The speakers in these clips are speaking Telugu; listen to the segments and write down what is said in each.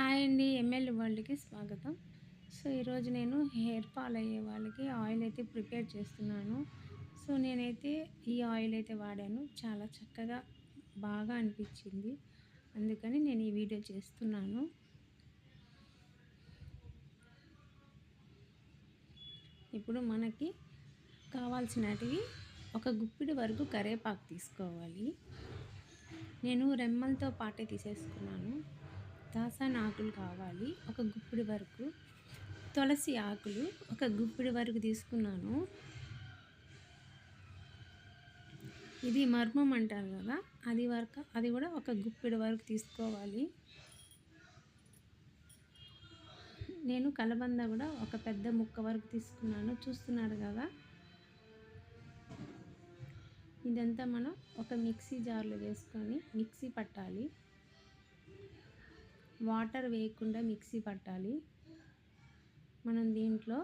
హాయ్ అండి ఎంఎల్ వరల్డ్కి స్వాగతం. సో ఈరోజు నేను హెయిర్ ఫాల్ అయ్యే వాళ్ళకి ఆయిల్ అయితే ప్రిపేర్ చేస్తున్నాను. సో నేనైతే ఈ ఆయిల్ అయితే వాడాను. చాలా చక్కగా బాగా అనిపించింది. అందుకని నేను ఈ వీడియో చేస్తున్నాను. ఇప్పుడు మనకి కావాల్సినటివి ఒక గుప్పిడి వరకు కరేపాకు తీసుకోవాలి. నేను రెమ్మలతో పాటే తీసేసుకున్నాను. దాసాన్ ఆకులు కావాలి. ఒక గుప్పిడి వరకు. తులసి ఆకులు ఒక గుప్పిడి వరకు తీసుకున్నాను. ఇది మర్మం అంటారు కదా అది వరకు అది కూడా ఒక గుప్పిడి వరకు తీసుకోవాలి. నేను కలబంద కూడా ఒక పెద్ద ముక్క వరకు తీసుకున్నాను. చూస్తున్నారు కదా. ఇదంతా మనం ఒక మిక్సీ జార్లో వేసుకొని మిక్సీ పట్టాలి. వాటర్ వేయకుండా మిక్సీ పట్టాలి. మనం దీంట్లో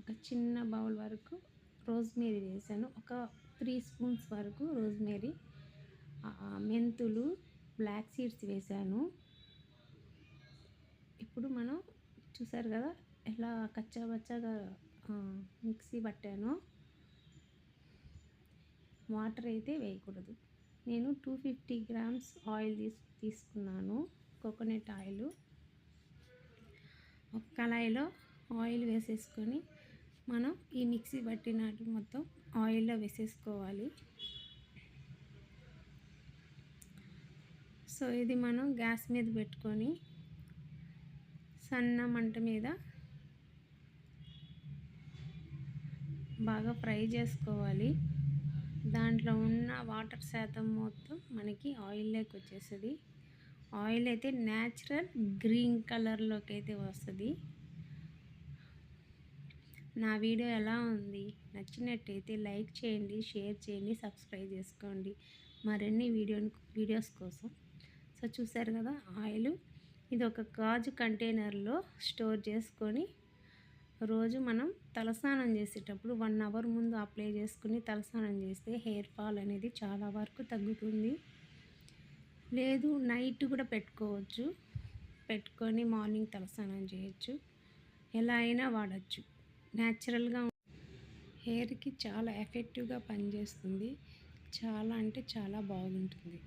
ఒక చిన్న బౌల్ వరకు రోజ్మేరీ వేసాను. ఒక త్రీ స్పూన్స్ వరకు రోజ్మేరీ మెంతులు బ్లాక్ సీడ్స్ వేసాను. ఇప్పుడు మనం చూసారు కదా ఎలా కచ్చాబచ్చాగా మిక్సీ పట్టానో వాటర్ అయితే వేయకూడదు. నేను టూ ఫిఫ్టీ గ్రామ్స్ ఆయిల్ తీసు తీసుకున్నాను కోకోనట్ ఆయిల్ ఒక కళాయిలో ఆయిల్ వేసేసుకొని మనం ఈ మిక్సీ పట్టినట్టు మొత్తం ఆయిల్లో వేసేసుకోవాలి. సో ఇది మనం గ్యాస్ మీద పెట్టుకొని సన్న మంట మీద బాగా ఫ్రై చేసుకోవాలి. దాంట్లో ఉన్న వాటర్ శాతం మొత్తం మనకి ఆయిల్లోకి వచ్చేస్తుంది. ఆయిల్ అయితే న్యాచురల్ గ్రీన్ కలర్లోకి అయితే వస్తుంది. నా వీడియో ఎలా ఉంది? నచ్చినట్టయితే లైక్ చేయండి షేర్ చేయండి సబ్స్క్రైబ్ చేసుకోండి. మరిన్ని వీడియో వీడియోస్ కోసం. సో చూసారు కదా ఆయిల్. ఇది ఒక గాజు కంటైనర్లో స్టోర్ చేసుకొని రోజు మనం తలస్నానం చేసేటప్పుడు వన్ అవర్ ముందు అప్లై చేసుకుని తలస్నానం చేస్తే హెయిర్ ఫాల్ అనేది చాలా వరకు తగ్గుతుంది. లేదు నైట్ కూడా పెట్టుకోవచ్చు. పెట్టుకొని మార్నింగ్ తలస్నానం చేయొచ్చు. ఎలా అయినా వాడచ్చు. న్యాచురల్గా హెయిర్కి చాలా ఎఫెక్టివ్గా పనిచేస్తుంది. చాలా అంటే చాలా బాగుంటుంది.